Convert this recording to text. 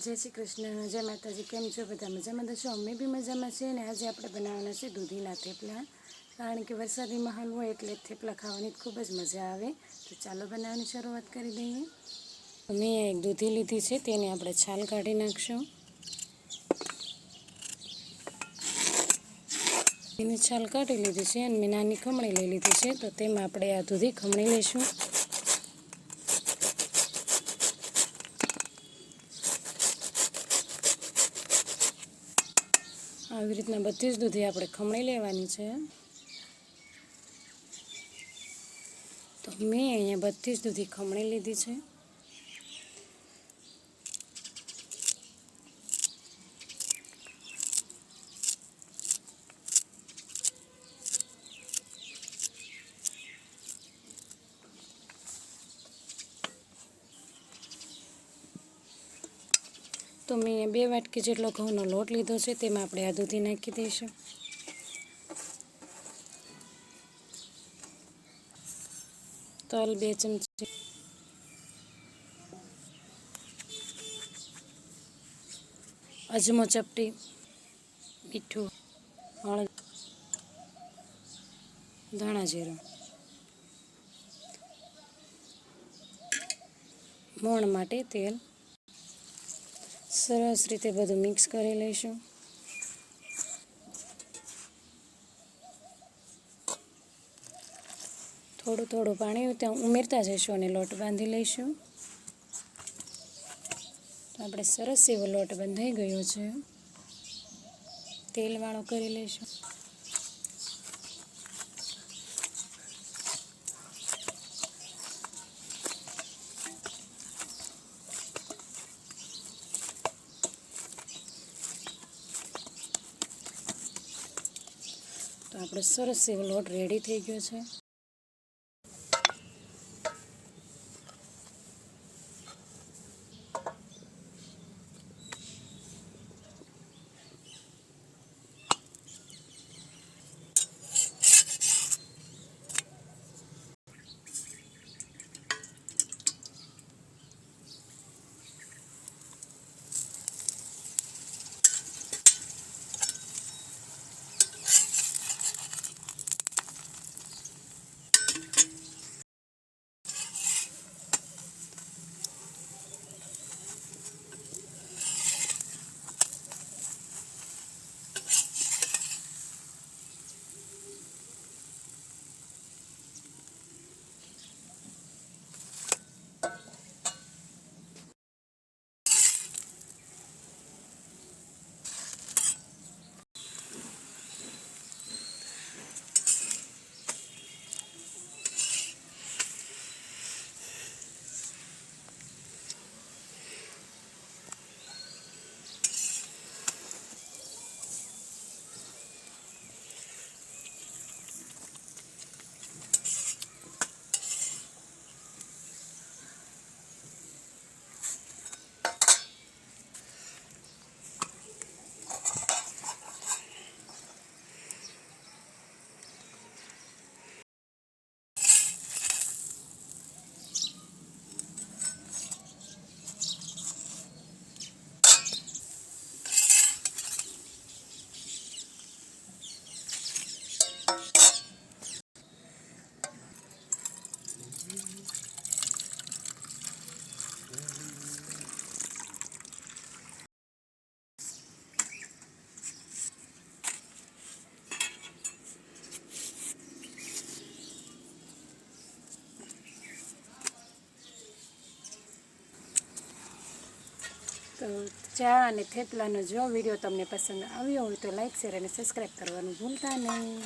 જય શ્રી કૃષ્ણ, જય માતાજી, કેમ છો બધા મજામાં? તો છો અમે બી મજામાં છીએ અને આજે આપણે બનાવવાના છે દૂધીના થેપલા. કારણ કે વરસાદી માહોલ હોય એટલે થેપલા ખાવાની ખૂબ જ મજા આવે. તો ચાલો બનાવવાની શરૂઆત કરી દઈએ. મેં એક દૂધી લીધી છે, તેને આપણે છાલ કાઢી નાખશું. એની છાલ કાઢી લીધી છે અને મેં નાની ખમણી લઈ લીધી છે, તો તેમાં આપણે આ દૂધી ખમણી લઈશું આવી રીતના બધી જ દૂધી આપણે ખમણી લેવાની છે. તો મેં અહીંયા બધી જ દૂધી ખમણી લીધી છે. તો મેં બે વાટકી જેટલો ઘઉંનો લોટ લીધો છે, તેમાં આપણે આ દૂધી નાખી દઈશું. તલ બે ચમચી અજમો ચપટી, મીઠું હળદ ધાણા જીરું, મોણ માટે તેલ સરસ રીતે બધું મિક્સ કરી લઈશું. થોડું થોડું પાણી ત્યાં ઉમેરતા જઈશું અને લોટ બાંધી લઈશું. તો આપણે સરસ એવો લોટ બંધાઈ ગયો છે. તેલવાળો કરી લઈશું. આપણો સરસ એવો લોટ રેડી થઈ ગયો છે. ચા અને થેપલાનો જો વીડિયો તમને પસંદ આવ્યો હોય તો લાઇક શેર અને સબસ્ક્રાઈબ કરવાનું ભૂલતા નહીં.